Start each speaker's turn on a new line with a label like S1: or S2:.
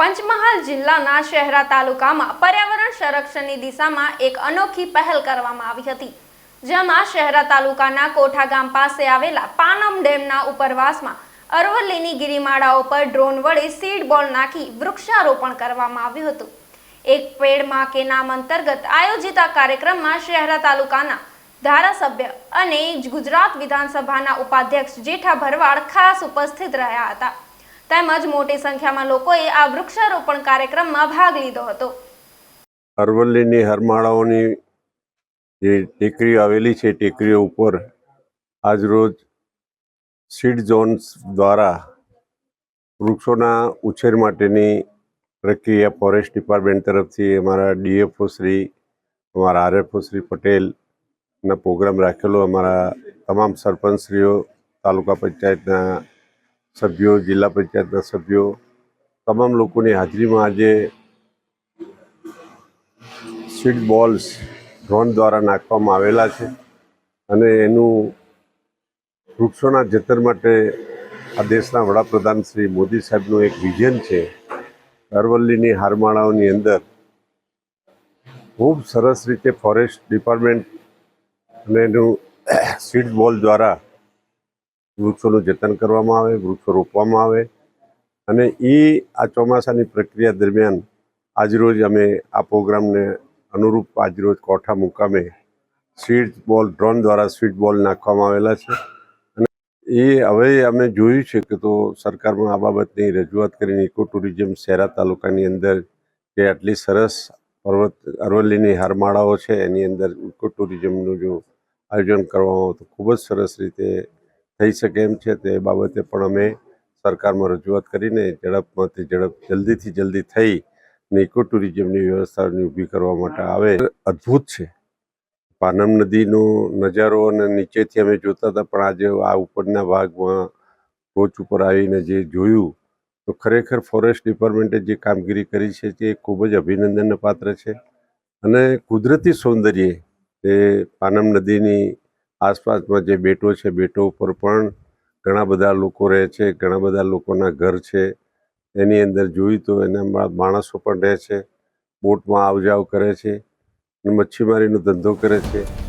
S1: પંચમહાલ જિલ્લાના શહેરા તાલુકામાં પર્યાવરણ સંરક્ષણની દિશામાં એક અનોખી પહેલ કરવામાં આવી હતી. જેમાં શહેરા તાલુકાના કોઠા ગામ પાસે આવેલા પાનમ ડેમના ઉપરવાસમાં અરવલ્લીની ગિરિમાળાઓ પર ડ્રોન વડે સીડ બોલ નાખી વૃક્ષારોપણ કરવામાં આવ્યું હતું. એક પેડમાં કે નામ અંતર્ગત આયોજિત આ કાર્યક્રમમાં શહેરા તાલુકાના ધારાસભ્ય અને ગુજરાત વિધાનસભાના ઉપાધ્યક્ષ જેઠા ભરવાડ ખાસ ઉપસ્થિત રહ્યા હતા. તેમજ મોટી સંખ્યામાં લોકોએ આ વૃક્ષારોપણ કાર્યક્રમમાં ભાગ લીધો હતો.
S2: અરવલ્લીની હરમાળાઓની જે ટેકરીઓ આવેલી છે, ટેકરીઓ ઉપર આજરોજ સીડ ઝોન્સ દ્વારા વૃક્ષોના ઉછેર માટેની પ્રક્રિયા ફોરેસ્ટ ડિપાર્ટમેન્ટ તરફથી અમારા ડીએફઓ શ્રી, અમારા આરએફઓ શ્રી પટેલના પ્રોગ્રામ રાખેલો, અમારા તમામ સરપંચશ્રીઓ, તાલુકા પંચાયતના સભ્યો, જિલ્લા પંચાયતના સભ્યો, તમામ લોકોની હાજરીમાં આજે સીડ બોલ્સ ડ્રોન દ્વારા નાખવામાં આવેલા છે અને એનું વૃક્ષોના જતન માટે આ દેશના વડાપ્રધાન શ્રી મોદી સાહેબનું એક વિઝન છે. અરવલ્લીની હારમાળાઓની અંદર ખૂબ સરસ રીતે ફોરેસ્ટ ડિપાર્ટમેન્ટ અને એનું સીડ બોલ દ્વારા વૃક્ષોનું જતન કરવામાં આવે, વૃક્ષો રોપવામાં આવે અને એ આ ચોમાસાની પ્રક્રિયા દરમિયાન આજરોજ અમે આ પ્રોગ્રામને અનુરૂપ આજરોજ કોઠા મુકામે સ્વીટ બોલ ડ્રોન દ્વારા સ્વીટ બોલ નાખવામાં આવેલા છે. અને એ હવે અમે જોયું છે કે તો સરકારમાં આ બાબતની રજૂઆત કરીને ઇકો ટુરિઝમ શહેરા તાલુકાની અંદર જે આટલી સરસ પર્વત, અરવલ્લીની હારમાળાઓ છે, એની અંદર ઇકો ટુરિઝમનું જો આયોજન કરવામાં આવતું ખૂબ જ સરસ રીતે થઈ શકે એમ છે તે બાબતે પણ અમે સરકારમાં રજૂઆત કરીને ઝડપમાંથી ઝડપ જલ્દીથી જલ્દી થઈ ને ઇકો ટુરિઝમની વ્યવસ્થાની ઊભી કરવા માટે આવે. અદ્ભુત છે. પાનમ નદીનો નજારો અને નીચેથી અમે જોતા હતા, પણ આજે આ ઉપરના ભાગમાં ટોચ ઉપર આવીને જે જોયું, તો ખરેખર ફોરેસ્ટ ડિપાર્ટમેન્ટે જે કામગીરી કરી છે તે ખૂબ જ અભિનંદનને પાત્ર છે. અને કુદરતી સૌંદર્ય એ પાનમ નદીની આસપાસમાં જે બેટો છે, બેટો ઉપર પણ ઘણા બધા લોકો રહે છે, ઘણા બધા લોકોના ઘર છે. એની અંદર જોયું તો એના માણસો પણ રહે છે, બોટમાં આવ જાવ કરે છે મચ્છીમારીનો ધંધો કરે છે.